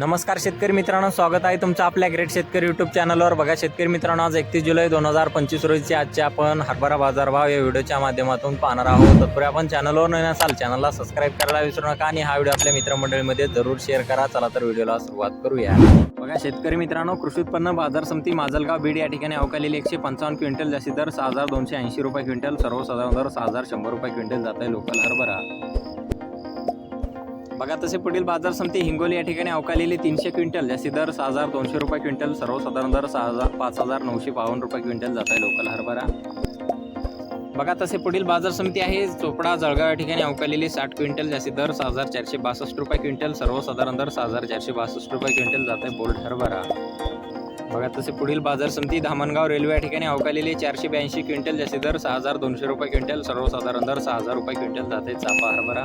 नमस्कार शेतकरी मित्रांनो स्वागत आहे तुमचं आपल्या ग्रेट शेतकरी यूट्यूब चॅनलवर बघा शेतकरी मित्रांनो आज एकतीस जुलै दोन हजार पंचवीस रोजीचे आजचे आपण हरभरा बाजारभाव या व्हिडिओच्या माध्यमातून पाहणार आहोत. तत्पूर्वी आपण चॅनलवर नवीन असाल चॅनलला सबस्क्राईब करायला विसरू नका आणि हा व्हिडिओ आपल्या मित्रमंडळीमध्ये जरूर शेअर करा. चला तर व्हिडिओला सुरुवात करूया. बघा शेतकरी मित्रांनो कृषी उत्पन्न बाजार समिती माजलगाव बीड या ठिकाणी अवकालेली एकशे पंचावन्न क्विंटल जास्ती दर सहा हजार दोनशे ऐंशी रुपये क्विंटल सर्वसाधारण दर सहा हजार शंभर रुपये क्विंटल जात आहे लोकल हरभरा. बघा तसे पुढील बाजार समिती हिंगोली या ठिकाणी अवकालेली तीनशे क्विंटल जास्ती दर सहा हजार दोनशे रुपये क्विंटल सर्वसाधारण दर सहा हजार पाच हजार नऊशे बावन्न रुपये क्विंटल जात आहे लोकल हरभरा. बघा तसे पुढील बाजार समिती आहे चोपडा जळगाव या ठिकाणी अवकालेली साठ क्विंटल जास्ती दर सहा हजार चारशे बासष्ट रुपये क्विंटल सर्वसाधारण दर सहा हजार चारशे बासष्ट रुपये क्विंटल जात आहे बोल्ड हरभरा. बघा तसे पुढील बाजार समिती धामणगाव रेल्वे या ठिकाणी अवकालेले चारशे ब्याऐंशी क्विंटल जास्ती दर सहा हजार दोनशे रुपये क्विंटल सर्वसाधारण दर सहा हजार रुपये क्विंटल जाते चापा हरभरा.